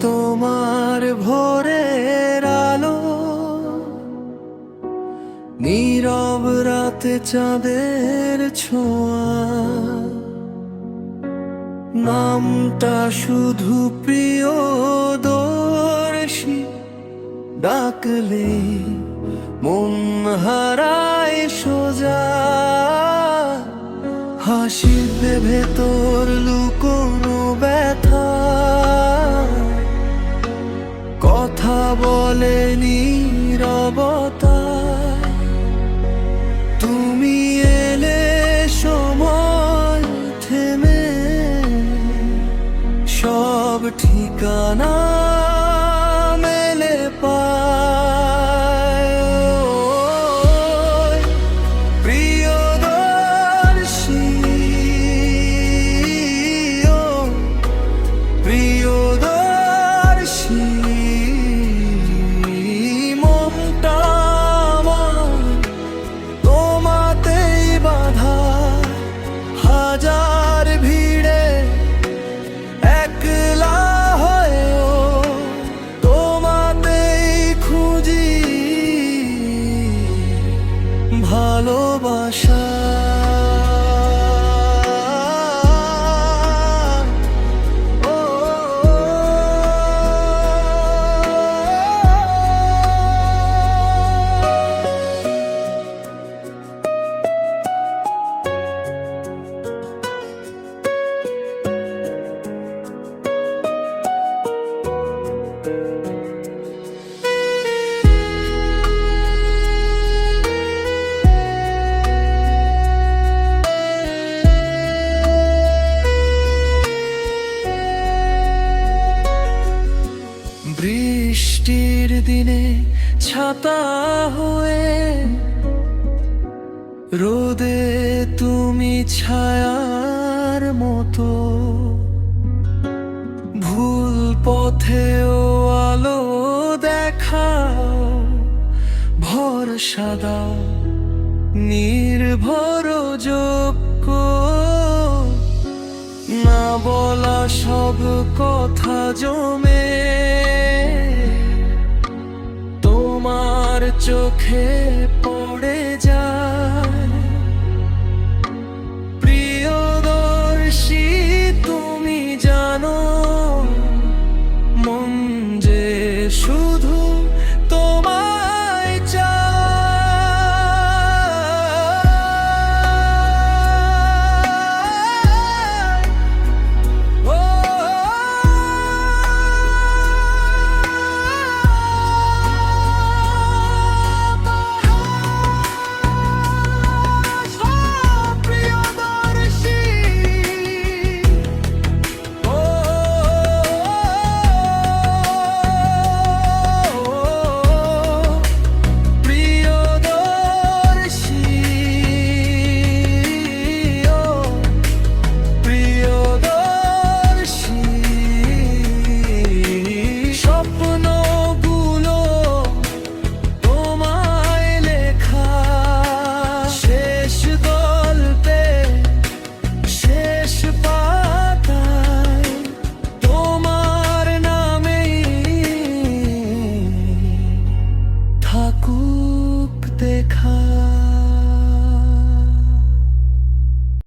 তোমার ভোরের আলো, নীরব রাতে চাঁদের ছোঁয়া। নামটা শুধু প্রিয় দর্শী, ডাকলে মন হারায় সোজা। হাসিবে ভেতর লুকোনো ব্যথা বলে নীরবতা তুমি এলে সময় থেমে। সব ঠিকানা ভালোবাসা। দিনে ছাতা হয়ে রোদে তুমি ছায়ার মতো ভুল পথেও আলো দেখাও ভরসা দাও নির্ভর যোগ্য। না বলা সব কথা জমে চোখে পড়ে